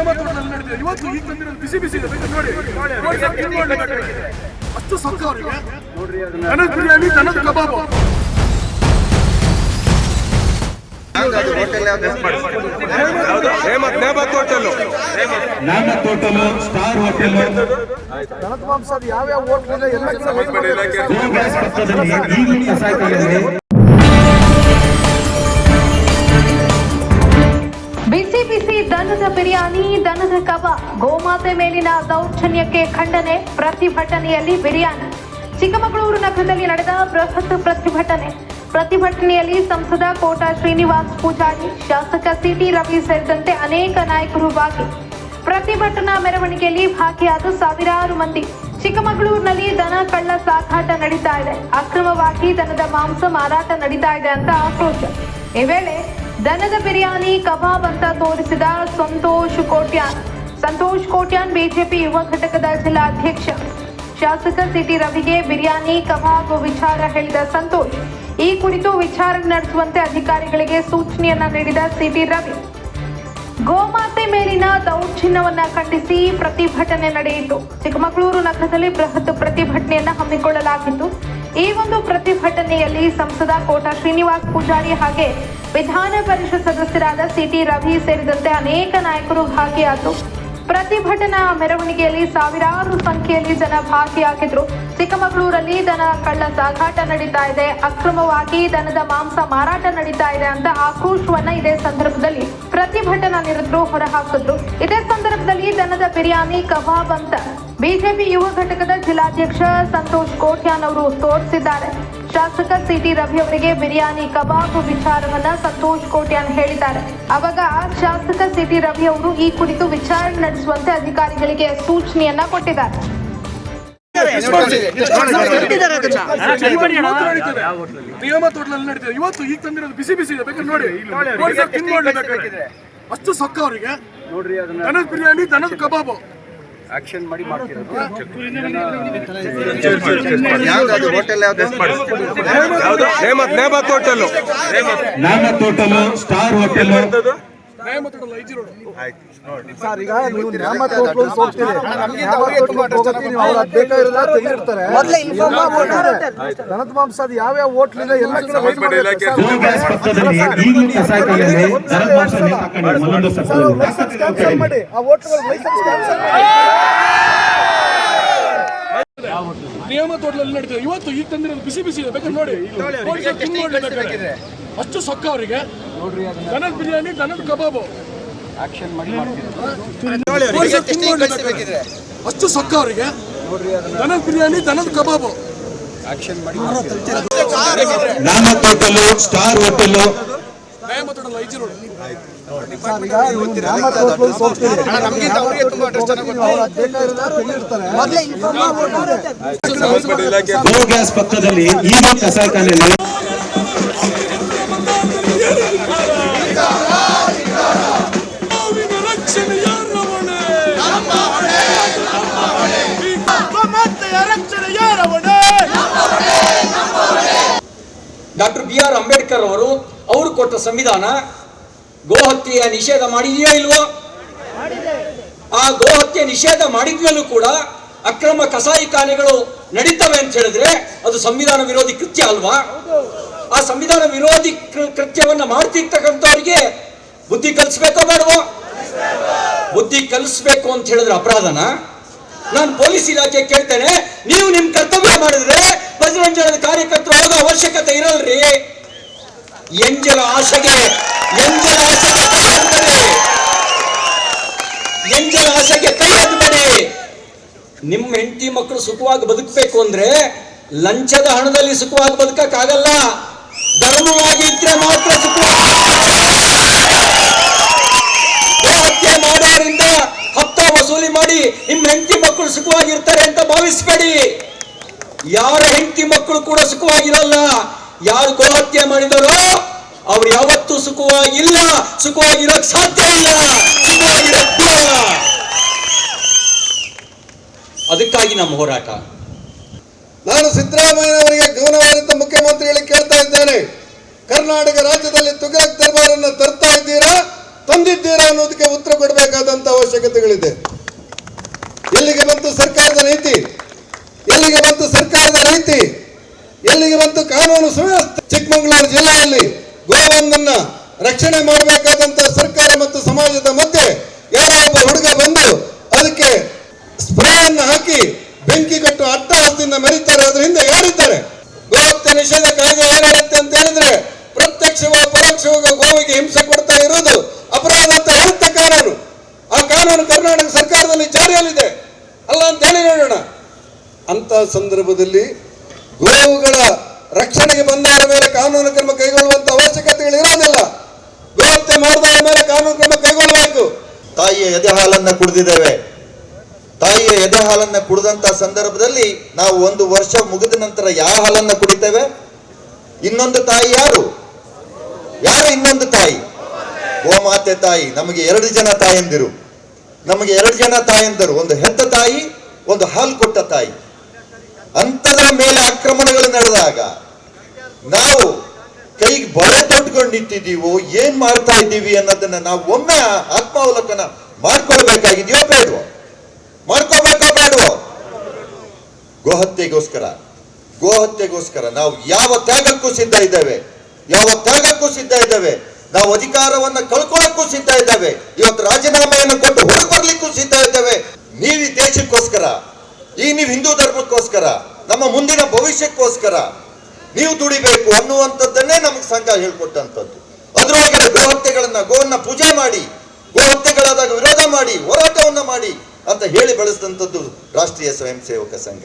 ನಿಯಮ ತೋಟದಲ್ಲಿ ನಡೆದಿದೆ ಇವತ್ತು ಈಗ ತಂದಿರೋದು ಬಿಸಿ ಬಿಸಿ ಇದೆ. ನೋಡಿ. ಅಷ್ಟು ಸೊಕ್ಕ ಅವರಿಗೆ ದನದ ಬಿರಿಯಾನಿ ದನದ ಕಬಾಬು. ನನ್ನ ಹೋಟೆಲ್ ಸ್ಟಾರ್ ಹೋಟೆಲ್. ದನದ ಮಾಂಸದ ಯಾವ್ಯಾವ ಹೋಟೆಲ್ ಎಲ್ಲ ಪಕ್ಕದಲ್ಲಿ ಈಗಲೂ ಕಸಾಯಿಖಾನೆ ಬಿಸಿ ಬಿಸಿ ದನದ ಬಿರಿಯಾನಿ, ದನದ ಕಬ, ಗೋಮಾತೆ ಮೇಲಿನ ದೌರ್ಜನ್ಯಕ್ಕೆ ಖಂಡನೆ, ಪ್ರತಿಭಟನೆಯಲ್ಲಿ ಬಿರಿಯಾನಿ. ಚಿಕ್ಕಮಗಳೂರು ನಗರದಲ್ಲಿ ನಡೆದ ಬೃಹತ್ ಪ್ರತಿಭಟನೆ. ಪ್ರತಿಭಟನೆಯಲ್ಲಿ ಸಂಸದ ಕೋಟಾ ಶ್ರೀನಿವಾಸ್ ಪೂಜಾರಿ, ಶಾಸಕ ಸಿಟಿ ರವಿ ಸೇರಿದಂತೆ ಅನೇಕ ನಾಯಕರು ಭಾಗಿ. ಪ್ರತಿಭಟನಾ ಮೆರವಣಿಗೆಯಲ್ಲಿ ಭಾಗಿಯಾದ ಸಾವಿರಾರು ಮಂದಿ. ಚಿಕ್ಕಮಗಳೂರಿನಲ್ಲಿ ದನ ಕಳ್ಳ ಸಾಗಾಟ ನಡೀತಾ ಇದೆ. ಅಕ್ರಮವಾಗಿ ದನದ ಮಾಂಸ ಮಾರಾಟ ನಡೀತಾ ಇದೆ ಅಂತ ಆಕ್ರೋಶ. ಈ ವೇಳೆ ದನದ ಬಿರಿಯಾನಿ ಕಬಾಬ್ ಅಂತ ತೋರಿಸಿದ ಸಂತೋಷ್ ಕೋಟ್ಯಾನ್. ಸಂತೋಷ್ ಕೋಟ್ಯಾನ್ ಬಿಜೆಪಿ ಯುವ ಘಟಕದ ಜಿಲ್ಲಾಧ್ಯಕ್ಷ. ಶಾಸಕ ಸಿಟಿ ರವಿಗೆ ಬಿರಿಯಾನಿ, ಕಬಾಬ್ ವಿಚಾರ ಹೇಳಿದ ಸಂತೋಷ್. ಈ ಕುರಿತು ವಿಚಾರಣೆ ನಡೆಸುವಂತೆ ಅಧಿಕಾರಿಗಳಿಗೆ ಸೂಚನೆಯನ್ನ ನೀಡಿದ ಸಿಟಿ ರವಿ. ಗೋಮಾತೆ ಮೇಲಿನ ದೌರ್ಜನ್ಯವನ್ನ ಖಂಡಿಸಿ ಪ್ರತಿಭಟನೆ ನಡೆಯಿತು. ಚಿಕ್ಕಮಗಳೂರು ನಗರದಲ್ಲಿ ಬೃಹತ್ ಪ್ರತಿಭಟನೆಯನ್ನ ಹಮ್ಮಿಕೊಳ್ಳಲಾಗಿತ್ತು. ಈ ಒಂದು ಪ್ರತಿಭಟನೆಯಲ್ಲಿ ಸಂಸದ ಕೋಟ ಶ್ರೀನಿವಾಸ್ ಪೂಜಾರಿ ಹಾಗೆ ವಿಧಾನ ಪರಿಷತ್ ಸದಸ್ಯರಾದ ಸಿಟಿ ರವಿ ಸೇರಿದಂತೆ ಅನೇಕ ನಾಯಕರು ಭಾಗಿಯಾದರು. ಪ್ರತಿಭಟನಾ ಮೆರವಣಿಗೆಯಲ್ಲಿ ಸಾವಿರಾರು ಸಂಖ್ಯೆಯಲ್ಲಿ ಜನ ಭಾಗಿಯಾಗಿದ್ರು. ಚಿಕ್ಕಮಗಳೂರಲ್ಲಿ ದನ ಕಳ್ಳ ಸಾಗಾಟ ನಡೀತಾ ಇದೆ. ಅಕ್ರಮವಾಗಿ ದನದ ಮಾಂಸ ಮಾರಾಟ ನಡೀತಾ ಇದೆ ಅಂತ ಆಕ್ರೋಶವನ್ನ ಇದೇ ಸಂದರ್ಭದಲ್ಲಿ ಪ್ರತಿಭಟನಾ ನಿರತರು ಹೊರಹಾಕಿದ್ರು. ಇದೇ ಸಂದರ್ಭದಲ್ಲಿ ದನದ ಬಿರಿಯಾನಿ, ಕಬಾಬ್ ಅಂತ ಬಿಜೆಪಿ ಯುವ ಘಟಕದ ಜಿಲ್ಲಾಧ್ಯಕ್ಷ ಸಂತೋಷ್ ಕೋಟ್ಯಾನ್ ಅವರು ತೋರಿಸಿದ್ದಾರೆ. ಶಾಸಕ ಸಿಟಿ ರವಿ ಅವರಿಗೆ ಬಿರಿಯಾನಿ ಕಬಾಬ್ ವಿಚಾರವನ್ನ ಸಂತೋಷ್ ಕೋಟ್ಯಾನ್ ಹೇಳಿದ್ದಾರೆ. ಅವಾಗ ಶಾಸಕ ಸಿಟಿ ರವಿ ಅವರು ಈ ಕುರಿತು ವಿಚಾರಣೆ ನಡೆಸುವಂತೆ ಅಧಿಕಾರಿಗಳಿಗೆ ಸೂಚನೆಯನ್ನ ಕೊಟ್ಟಿದ್ದಾರೆ. ಇವತ್ತು ಈಗ ತಂದಿರೋದು ಬಿಸಿ ಬಿಸಿ ಇದೆ. ನೋಡಿ. ಅಷ್ಟು ಸೊಕ್ಕ ಅವರಿಗೆ. ದನದ ಬಿರಿಯಾನಿ ದನದ ಕಬಾಬು. ಆಕ್ಷನ್ ಮಾಡಿ ಮಾಡ್ತಿರೋದು. ಯಾವ್ದು? ಹೋಟೆಲ್ ಯಾವ್ದು Nemat. Nemat. Hotel Niyamat hotel. Star hotel sir ಈಗ ನೀವು ನ್ಯಾಮತ್ ನೀವು ಯಾವ್ಯಾವ ಹೋಟ್ಲಿದೆ ಎಲ್ಲ ಕಡೆ ಕ್ಯಾನ್ಸಲ್ ಮಾಡಿ ಆ ಹೋಟ್ಲ್ಗಳ ನಿಯಮ ತೋಟದಲ್ಲಿ ನಡೀತದೆ. ಇವತ್ತು ಈಗ ತಂದಿರೋದು ಬಿಸಿ ಬಿಸಿ ಇದೆ. ಬೇಕಾದ್ರೆ ನೋಡಿ ನೋಡಿ ಬೇಕಾದ್ರೆ. ಅಷ್ಟು ಸೊಕ್ಕ ಅವರಿಗೆ. ದನದ ಬಿರಿಯಾನಿ ದನದ ಕಬಾಬು. ಅಷ್ಟು ಸೊಕ್ಕ ಅವರಿಗೆ. ದನದ ಬಿರಿಯಾನಿ ದನದ ಕಬಾಬು. ಆಕ್ಷನ್ ಮಾಡಿ ಮಾಡ್ತಿರೋದು Nyamat hotel star hotel. IG road. ಈಗ ಗ್ಯಾಸ್ ಪಕ್ಕದಲ್ಲಿ ಈಗಲೂ ಕಸಾಯಿಖಾನೆ ಡಾಕ್ಟರ್ ಬಿ ಆರ್ ಅಂಬೇಡ್ಕರ್ ಅವರು ಅವರು ಕೊಟ್ಟ ಸಂವಿಧಾನ ಗೋಹತ್ಯೆಯ ನಿಷೇಧ ಮಾಡಿದೆಯೋ ಇಲ್ವೋ? ಆ ಗೋಹತ್ಯೆ ನಿಷೇಧ ಮಾಡಿದ್ಮೇಲೂ ಕೂಡ ಅಕ್ರಮ ಕಸಾಯಿಖಾನೆಗಳು ನಡೀತವೆ ಅಂತ ಹೇಳಿದ್ರೆ ಅದು ಸಂವಿಧಾನ ವಿರೋಧಿ ಕೃತ್ಯ ಅಲ್ವಾ? ಆ ಸಂವಿಧಾನ ವಿರೋಧಿ ಕೃತ್ಯವನ್ನ ಮಾಡ್ತಿರ್ತಕ್ಕಂಥವ್ರಿಗೆ ಬುದ್ಧಿ ಕಲಿಸ್ಬೇಕೋ ಬೇಡವೋ? ಬುದ್ಧಿ ಕಲಿಸ್ಬೇಕು ಅಂತ ಹೇಳಿದ್ರೆ ಅಪರಾಧನ? ನಾನು ಪೊಲೀಸ್ ಇಲಾಖೆ ಕೇಳ್ತೇನೆ, ನೀವು ನಿಮ್ ಕರ್ತವ್ಯ ಮಾಡಿದ್ರೆ ಬಜರಂಜನದ ಕಾರ್ಯಕರ್ತರು ಹೋಗೋ ಅವಶ್ಯಕತೆ ಇರಲ್ರಿ. ಎಂಜಲ ಆಸೆಗೆ ಎಂಜಲ ಆಸೆಗೆ ಹಾಕ್ಬೇಡಿ. ಎಂಜಲ ಆಸೆಗೆ ಹಾಕಬೇಡಿ ನಿಮ್ಮ ಹೆಂಡತಿ ಮಕ್ಕಳು ಸುಖವಾಗಿ ಬದುಕಬೇಕು ಅಂದ್ರೆ ಲಂಚದ ಹಣದಲ್ಲಿ ಸುಖವಾಗಿ ಬದುಕಕ್ಕಾಗಲ್ಲ. ಧರ್ಮವಾಗಿದ್ರೆ ಮಾತ್ರ ಸುಖವಾಗಿ ಹತ್ಯೆ ಮಾಡೋರಿಂದ ಹತ್ತ ವಸೂಲಿ ಮಾಡಿ ನಿಮ್ಮ ಹೆಂಡತಿ ಮಕ್ಕಳು ಸುಖವಾಗಿರ್ತಾರೆ ಅಂತ ಭಾವಿಸ್ಬೇಡಿ. ಯಾರ ಹೆಂಡತಿ ಮಕ್ಕಳು ಕೂಡ ಸುಖವಾಗಿರಲ್ಲ? ಯಾರು ಗೋಹತ್ಯೆ ಮಾಡಿದರೋ ಅವ್ರು ಯಾವತ್ತೂ ಸುಖವಾಗಿಲ್ಲ. ಸುಖವಾಗಿರೋಕ್ ಸಾಧ್ಯ ಇಲ್ಲ. ಅದಕ್ಕಾಗಿ ನಮ್ಮ ಹೋರಾಟ. ನಾನು ಸಿದ್ದರಾಮಯ್ಯನವರಿಗೆ ಮುಖ್ಯಮಂತ್ರಿ ಮುಖ್ಯಮಂತ್ರಿಗಳಿಗೆ ಕೇಳ್ತಾ ಇದ್ದೇನೆ. ಕರ್ನಾಟಕ ರಾಜ್ಯದಲ್ಲಿ ತುಗಲಕ್ ದರ್ಬಾರನ್ನು ತರ್ತಾ ಇದ್ದೀರಾ, ತಂದಿದ್ದೀರಾ ಅನ್ನೋದಕ್ಕೆ ಉತ್ತರ ಕೊಡಬೇಕಾದಂತ ಅವಶ್ಯಕತೆ ಅವಶ್ಯಕತೆಗಳಿದೆ. ಎಲ್ಲಿಗೆ ಬಂತು ಸರ್ಕಾರದ ನೀತಿ? ಎಲ್ಲಿಗೆ ಬಂತು ಸರ್ಕಾರದ ನೀತಿ? ಎಲ್ಲಿಗೆ ಬಂತು? ಕಾನೂನು ಸುವ್ಯವಸ್ಥೆ. ಚಿಕ್ಕಮಗಳೂರು ಜಿಲ್ಲೆಯಲ್ಲಿ ಗೋವಂದನ್ನ ರಕ್ಷಣೆ ಮಾಡಬೇಕಾದಂತ ಸರ್ಕಾರ ಮತ್ತು ಸಮಾಜದ ಮಧ್ಯೆ ಯಾರೋ ಒಬ್ಬ ಹುಡುಗ ಬಂದು ಅದಕ್ಕೆ ಸ್ಪ್ರೇ ಅನ್ನು ಹಾಕಿ ಬೆಂಕಿ ಕಟ್ಟು ಅಟ್ಟಹಾಸದಿಂದ ಮೆರೀತಾರೆ. ಅದ್ರ ಹಿಂದೆ ಯಾರಿದ್ದಾರೆ ಗೋಹತ್ಯೆ ನಿಷೇಧ ಕಾಯ್ದೆ ಏನಾಗುತ್ತೆ ಅಂತ ಹೇಳಿದ್ರೆ ಪ್ರತ್ಯಕ್ಷವೋ ಪರೋಕ್ಷವೋ ಗೋವಿಗೆ ಹಿಂಸೆ ಕೊಡ್ತಾ ಇರೋದು ಅಪರಾಧ ಅಂತ ಹೇಳುತ್ತೆ ಕಾನೂನು. ಆ ಕಾನೂನು ಕರ್ನಾಟಕ ಸರ್ಕಾರದಲ್ಲಿ ಜಾರಿಯಲ್ಲಿದೆ. ಅಲ್ಲ ಅಂತ ಹೇಳಿ ನೋಡೋಣ ಅಂತ ಸಂದರ್ಭದಲ್ಲಿ ಗೋವುಗಳ ರಕ್ಷಣೆಗೆ ಬಂದಾದ ಮೇಲೆ ಕಾನೂನು ಕ್ರಮ ಕೈಗೊಳ್ಳುವಂತ ಅವಶ್ಯಕತೆಗಳು ಇರೋದಿಲ್ಲ. ಗೋಹತ್ಯೆ ಮಾಡಿದವರ ಮೇಲೆ ಕಾನೂನು ಕ್ರಮ ಕೈಗೊಳ್ಳಬೇಕು. ತಾಯಿಯ ಎದೆ ಹಾಲನ್ನ ಕುಡಿದಿದ್ದೇವೆ. ತಾಯಿಯ ಎದೆ ಹಾಲನ್ನ ಕುಡಿದಂತ ಸಂದರ್ಭದಲ್ಲಿ ನಾವು ಒಂದು ವರ್ಷ ಮುಗಿದ ನಂತರ ಯಾವ ಹಾಲನ್ನ ಕುಡಿತೇವೆ? ಇನ್ನೊಂದು ತಾಯಿ ಯಾರು? ಯಾರು ಇನ್ನೊಂದು ತಾಯಿ? ಗೋಮಾತೆ ತಾಯಿ, ನಮಗೆ ಎರಡು ಜನ ತಾಯಂದಿರು. ನಮಗೆ ಎರಡು ಜನ ತಾಯಂದಿರು. ಒಂದು ಹೆತ್ತ ತಾಯಿ, ಒಂದು ಹಾಲು ಕೊಟ್ಟ ತಾಯಿ. ಅಂತದರ ಮೇಲೆ ಆಕ್ರಮಣಗಳು ನಡೆದಾಗ ನಾವು ಕೈಗೆ ಬಳೆ ತೊಟ್ಕೊಂಡು ನಿಂತಿದ್ದೀವೋ ಏನ್ ಮಾಡ್ತಾ ಇದ್ದೀವಿ ಅನ್ನೋದನ್ನ ನಾವು ಒಮ್ಮೆ ಆತ್ಮಾವಲೋಕನ ಮಾಡ್ಕೊಳ್ಬೇಕಾಗಿದೆಯೋ ಬೇಡವೋ? ಮಾಡ್ಕೋಬೇಕೋ ಬೇಡವೋ? ಗೋಹತ್ಯೆಗೋಸ್ಕರ ಗೋಹತ್ಯೆಗೋಸ್ಕರ ನಾವು ಯಾವ ತ್ಯಾಗಕ್ಕೂ ಸಿದ್ಧ ಇದ್ದೇವೆ. ಯಾವ ತ್ಯಾಗಕ್ಕೂ ಸಿದ್ಧ ಇದ್ದೇವೆ. ನಾವು ಅಧಿಕಾರವನ್ನ ಕಳ್ಕೊಳ್ಳಕ್ಕೂ ಸಿದ್ಧ ಇದ್ದೇವೆ. ಇವತ್ತು ರಾಜೀನಾಮೆಯನ್ನು ಕೊಟ್ಟು ಹೊರಗೆ ಬರ್ಲಿಕ್ಕೂ ಸಿದ್ಧ ಇದ್ದೇವೆ. ನೀವು ದೇಶಕ್ಕೋಸ್ಕರ ಈ ನೀವು ಹಿಂದೂ ಧರ್ಮಕ್ಕೋಸ್ಕರ, ನಮ್ಮ ಮುಂದಿನ ಭವಿಷ್ಯಕ್ಕೋಸ್ಕರ ನೀವು ದುಡಿಬೇಕು ಅನ್ನುವಂಥದ್ದನ್ನೇ ನಮಗೆ ಸಂಘ ಹೇಳ್ಕೊಟ್ಟಂಥದ್ದು. ಅದರೊಳಗಡೆ ಗೋಹತ್ಯೆಗಳನ್ನ, ಗೋವನ್ನ ಪೂಜೆ ಮಾಡಿ, ಗೋಹತ್ಯೆಗಳಾದಾಗ ವಿರೋಧ ಮಾಡಿ, ಹೋರಾಟವನ್ನ ಮಾಡಿ ಅಂತ ಹೇಳಿ ಬೆಳೆಸಿದಂಥದ್ದು ರಾಷ್ಟ್ರೀಯ ಸ್ವಯಂ ಸೇವಕ ಸಂಘ.